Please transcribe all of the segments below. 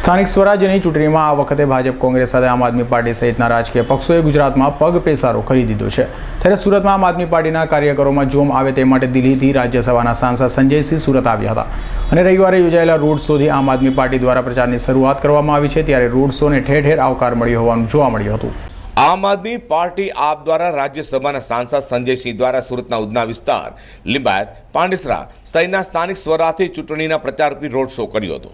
સ્થાનિક સ્વરાજ્યની ચૂંટણીમાં આ વખતે ભાજપ, કોંગ્રેસ સાથે આમ આદમી પાર્ટી સહિતના રાજકીય પક્ષોએ ગુજરાતમાં પગ પેસારો કરી દીધો છે. ત્યારે સુરતમાં આમ આદમી પાર્ટીના કાર્યકરોમાં જોમ આવે તે માટે દિલ્હીથી રાજ્યસભાના સાંસદ સંજયસિંહ સુરત આવ્યા હતા. અને રવિવારે યોજાયેલા રોડ શોથી આમ આદમી પાર્ટી દ્વારા પ્રચારની શરૂઆત કરવામાં આવી છે, ત્યારે રોડ શોને ઠેર ઠેર આવકાર મળ્યો હોવાનું જોવા મળ્યું હતું. આમ આદમી પાર્ટી આપ દ્વારા રાજ્યસભાના સાંસદ સંજયસિંહ દ્વારા સુરતના ઉધના વિસ્તાર, લિંબાયત, પાંડેસરા સહિતના સ્થાનિક સ્વરાથી ચૂંટણીના પ્રચારરૂપી રોડ શો કર્યો હતો.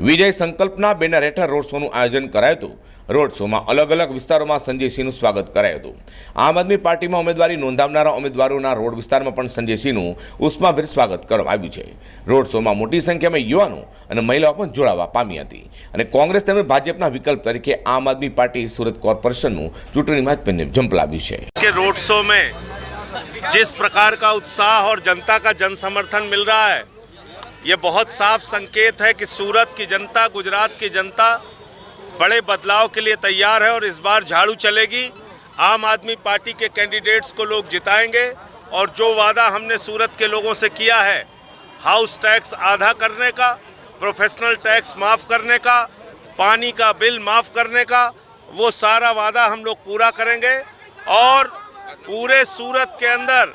વિજય સંકલ્પના બેનર હેઠળ રોડ શોનું આયોજન કરાયું હતું. રોડ શોમાં અલગ અલગ વિસ્તારોમાં સંજયસિંહનું સ્વાગત કરાયું હતું આમ આદમી પાર્ટીમાં ઉમેદવારી નોંધાવનારા ઉમેદવારોના રોડ વિસ્તારમાં પણ સંજયસિંહનું ઉષ્માભેર સ્વાગત કરવામાં આવ્યું છે રોડ શોમાં મોટી સંખ્યામાં યુવાનો અને મહિલાઓ પણ જોડાવા પામી હતી અને કોંગ્રેસ તેમજ ભાજપના વિકલ્પ તરીકે આમ આદમી પાર્ટી સુરત કોર્પોરેશનનું ચૂંટણીમાં જ પેનલ ઝંપલાવ્યું છે के रोड शो में जिस प्रकार का उत्साह और जनता का जन समर्थन मिल रहा है ये बहुत साफ संकेत है कि सूरत की जनता गुजरात की जनता बड़े बदलाव के लिए तैयार है और इस बार झाड़ू चलेगी। आम आदमी पार्टी के कैंडिडेट्स को लोग जिताएँगे और जो वादा हमने सूरत के लोगों से किया है, हाउस टैक्स आधा करने का, प्रोफेशनल टैक्स माफ़ करने का, पानी का बिल माफ़ करने का, वो सारा वादा हम लोग पूरा करेंगे और पूरे सूरत के अंदर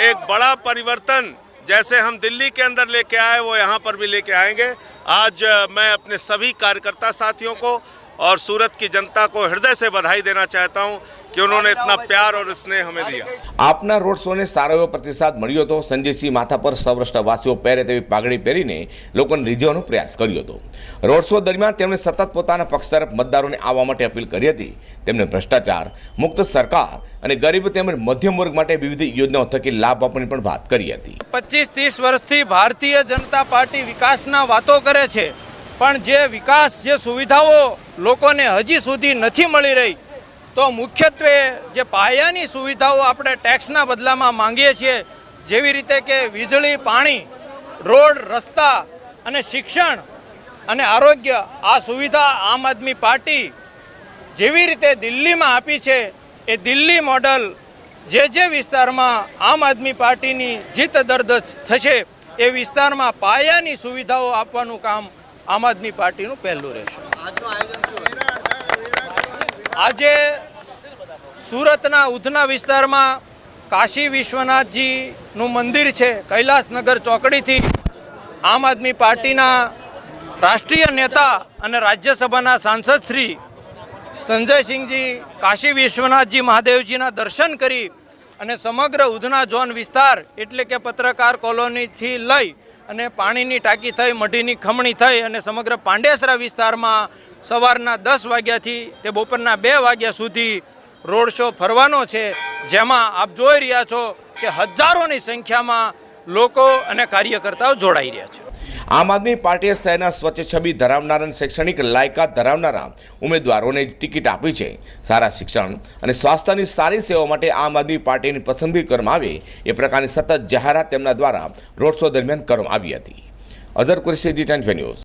एक बड़ा परिवर्तन जैसे हम दिल्ली के अंदर लेके आए, वो यहाँ पर भी लेके आएँगे। आज मैं अपने सभी कार्यकर्ता साथियों को और सूरत की जनता को हृदय से बधाई देना चाहता हूँ कि उन्होंने इतना प्यार और स्नेह हमें दिया આપના રોડ શોને સારો એવો પ્રતિસાદ મળ્યો હતો સંજયસિંહ માથા પર સૌરાષ્ટ્રવાસીઓ પહેરે તેવી પાઘડી પહેરીને લોકોને રીઝવવાનો પ્રયાસ કર્યો હતો રોડ શો દરમિયાન તેમણે સતત પોતાના પક્ષ તરફ મતદારોને આવવા માટે અપીલ કરી હતી તેમણે ભ્રષ્ટાચાર મુક્ત સરકાર અને ગરીબ તેમજ મધ્યમ વર્ગ માટે વિવિધ યોજનાઓ થકી લાભ આપવાની પણ વાત કરી હતી પચીસ ત્રીસ વર્ષથી ભારતીય જનતા પાર્ટી વિકાસના વાતો કરે છે પણ જે વિકાસ જે સુવિધાઓ લોકોને હજી સુધી નથી મળી રહી. તો મુખ્યત્વે જે પાયાની સુવિધાઓ આપણે ટેક્સના બદલામાં માંગીએ છીએ, જેવી રીતે કે વીજળી, પાણી, રોડ, રસ્તા અને શિક્ષણ અને આરોગ્ય, આ સુવિધા આમ આદમી પાર્ટી જેવી રીતે દિલ્હીમાં આપી છે, એ દિલ્હી મોડલ જે જે વિસ્તારમાં આમ આદમી પાર્ટીની જીત દર્દ થશે, એ વિસ્તારમાં પાયાની સુવિધાઓ આપવાનું કામ આમ આદમી પાર્ટીનું પહેલું રહેશે. આજે સુરતના ઉધના વિસ્તારમાં કાશી વિશ્વનાથજીનું મંદિર છે, કૈલાસનગર ચોકડીથી આમ આદમી પાર્ટીના રાષ્ટ્રીય નેતા અને રાજ્યસભાના સાંસદ શ્રી સંજયસિંહજી કાશી વિશ્વનાથજી મહાદેવજીના દર્શન કરી અને સમગ્ર ઉધના ઝોન વિસ્તાર એટલે કે પત્રકાર કોલોનીથી લઈ અને પાણીની ટાંકી થઈ, મઢીની ખમણી થઈ અને સમગ્ર પાંડેસરા વિસ્તારમાં સવારના દસ વાગ્યાથી તે બપોરના બે વાગ્યા સુધી રોડ શો ફરવાનો છે. જેમાં આપ જોઈ રહ્યા છો કે હજારોની સંખ્યામાં લોકો અને કાર્યકર્તાઓ જોડાઈ રહ્યા છે. આમ આદમી પાર્ટીએ શહેરના સ્વચ્છ છબી ધરાવનારા શૈક્ષણિક લાયકાત ધરાવનારા ઉમેદવારોને ટિકિટ આપી છે. સારા શિક્ષણ અને સ્વાસ્થ્યની સારી સેવા માટે આમ આદમી પાર્ટીની પસંદગી કરવામાં આવે. એ પ્રકારની સતત જાહેરાત તેમના દ્વારા રોડ શો દરમિયાન કરવામાં આવી હતી. Azhar Qureshi, Zee news.